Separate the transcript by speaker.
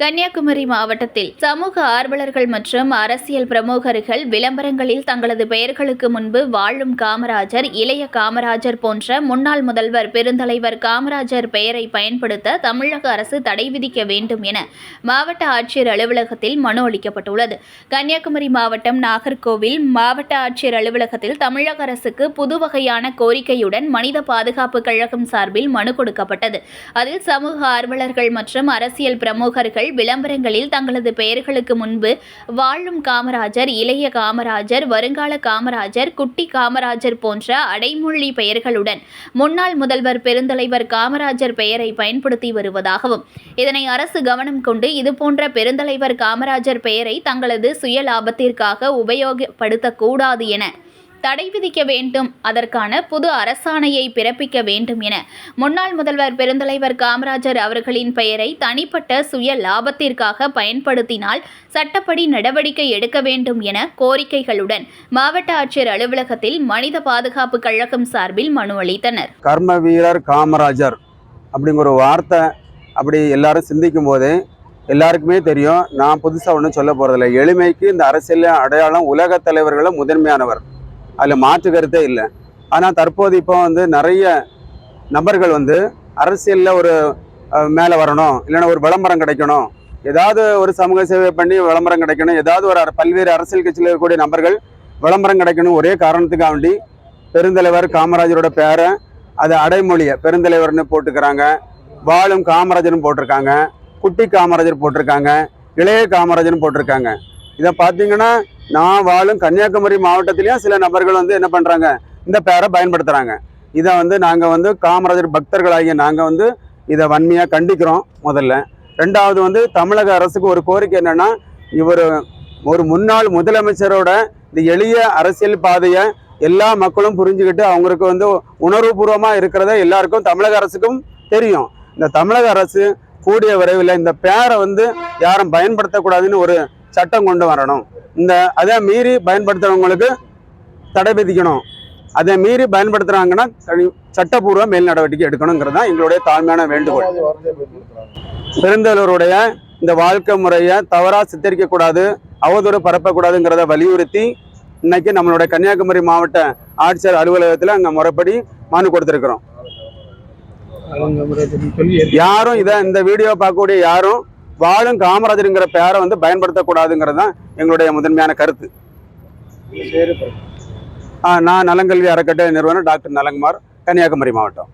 Speaker 1: கன்னியாகுமரி மாவட்டத்தில் சமூக ஆர்வலர்கள் மற்றும் அரசியல் பிரமுகர்கள் விளம்பரங்களில் தங்களது பெயர்களுக்கு முன்பு வாழும் காமராஜர் இளைய காமராஜர் போன்ற முன்னாள் முதல்வர் பெருந்தலைவர் காமராஜர் பெயரை பயன்படுத்த தமிழக அரசு தடை விதிக்க வேண்டும் என மாவட்ட ஆட்சியர் அலுவலகத்தில் மனு அளிக்கப்பட்டுள்ளது. கன்னியாகுமரி மாவட்டம் நாகர்கோவில் மாவட்ட ஆட்சியர் அலுவலகத்தில் தமிழக அரசுக்கு புது வகையான கோரிக்கையுடன் மனித பாதுகாப்பு கழகம் சார்பில் மனு கொடுக்கப்பட்டது. அதில் சமூக ஆர்வலர்கள் மற்றும் அரசியல் பிரமுகர்கள் விளம்பரங்களில் தங்களது பெயர்களுக்கு முன்பு வாழும் காமராஜர் இளைய காமராஜர் வருங்கால காமராஜர் குட்டி காமராஜர் போன்ற அடைமொழி பெயர்களுடன் முன்னாள் முதல்வர் பெருந்தலைவர் காமராஜர் பெயரை பயன்படுத்தி வருவதாகவும் இதனை அரசு கவனம் கொண்டு இதுபோன்ற பெருந்தலைவர் காமராஜர் பெயரை தங்களது சுய லாபத்திற்காக உபயோகப்படுத்தக்கூடாது என தடை விதிக்க வேண்டும். அதற்கான புது அரசாணையை பிறப்பிக்க வேண்டும் என முன்னாள் முதல்வர் பெருந்தலைவர் காமராஜர் அவர்களின் பெயரை தனிப்பட்ட சுய லாபத்திற்காக பயன்படுத்தினால் சட்டப்படி நடவடிக்கை எடுக்க வேண்டும் என கோரிக்கைகளுடன் மாவட்ட ஆட்சியர் அலுவலகத்தில் மனித பாதுகாப்பு கழகம் சார்பில் மனு அளித்தனர்.
Speaker 2: கர்ம வீரர் காமராஜர் அப்படிங்கிற வார்த்தை அப்படி எல்லாரும் சிந்திக்கும் போதே எல்லாருக்குமே தெரியும். நான் புதுசாக ஒன்றும் சொல்ல போகிறதில்ல எளிமைக்கு இந்த அரசியல் அடையாளம் உலக தலைவர்களும் முதன்மையானவர். அதில் மாற்று கருத்தே இல்லை. ஆனால் தற்போது இப்போ வந்து நிறைய நபர்கள் வந்து அரசியலில் ஒரு மேலே வரணும் இல்லைன்னா ஒரு விளம்பரம் கிடைக்கணும் ஏதாவது ஒரு சமூக சேவை பண்ணி விளம்பரம் கிடைக்கணும் ஏதாவது ஒரு அர- பல்வேறு அரசியல் கட்சியில் இருக்கக்கூடிய நபர்கள் விளம்பரம் கிடைக்கணும் ஒரே காரணத்துக்காக வேண்டி பெருந்தலைவர் காமராஜரோட பேரை அது அடைமொழியை பெருந்தலைவர்னு போட்டுக்கிறாங்க வாழும் காமராஜர்னு போட்டிருக்காங்க குட்டி காமராஜர் போட்டிருக்காங்க இளைய காமராஜர்னு போட்டிருக்காங்க. இதை பார்த்தீங்கன்னா நான் வாழும் கன்னியாகுமரி மாவட்டத்திலையும் சில நபர்கள் வந்து என்ன பண்ணுறாங்க இந்த பேரை பயன்படுத்துகிறாங்க இதை வந்து நாங்கள் வந்து காமராஜர் பக்தர்களாகிய நாங்கள் வந்து இதை வன்மையாக கண்டிக்கிறோம் முதல்ல. ரெண்டாவது வந்து தமிழக அரசுக்கு ஒரு கோரிக்கை என்னென்னா இவர் ஒரு முன்னாள் முதலமைச்சரோட இந்த எளிய அரசியல் பாதையை எல்லா மக்களும் புரிஞ்சுக்கிட்டு அவங்களுக்கு வந்து உணர்வுபூர்வமாக இருக்கிறத எல்லாருக்கும் தமிழக அரசுக்கும் தெரியும். இந்த தமிழக அரசு கூடிய விரைவில் இந்த பேரை வந்து யாரும் பயன்படுத்தக்கூடாதுன்னு ஒரு சட்டம் கொண்டு வரணும். இந்த அதை மீறி பயன்படுத்துறவங்களுக்கு தடை விதிக்கணும். அதை மீறி பயன்படுத்துறாங்கன்னா தனி- சட்டப்பூர்வ மேல் நடவடிக்கை எடுக்கணுங்கிறது தான் எங்களுடைய தாழ்மையான வேண்டுகோள். பெருந்தலூருடைய இந்த வாழ்க்கை முறையை தவறா சித்தரிக்க கூடாது அவதூறு பரப்பக்கூடாதுங்கிறத வலியுறுத்தி இன்னைக்கு நம்மளுடைய கன்னியாகுமரி மாவட்ட ஆட்சியர் அலுவலகத்தில் அங்கே முறைப்படி மனு கொடுத்துருக்குறோம். யாரும் இதை இந்த வீடியோ பார்க்கக்கூடிய யாரும் வாழும் காமராஜருங்கிற பேரை வந்து பயன்படுத்தக்கூடாதுங்கிறது தான் எங்களுடைய முதன்மையான கருத்து. நான் நலங்கல்வி அறக்கட்டளை நிறுவனர் டாக்டர் நலங்குமார் கன்னியாகுமரி மாவட்டம்.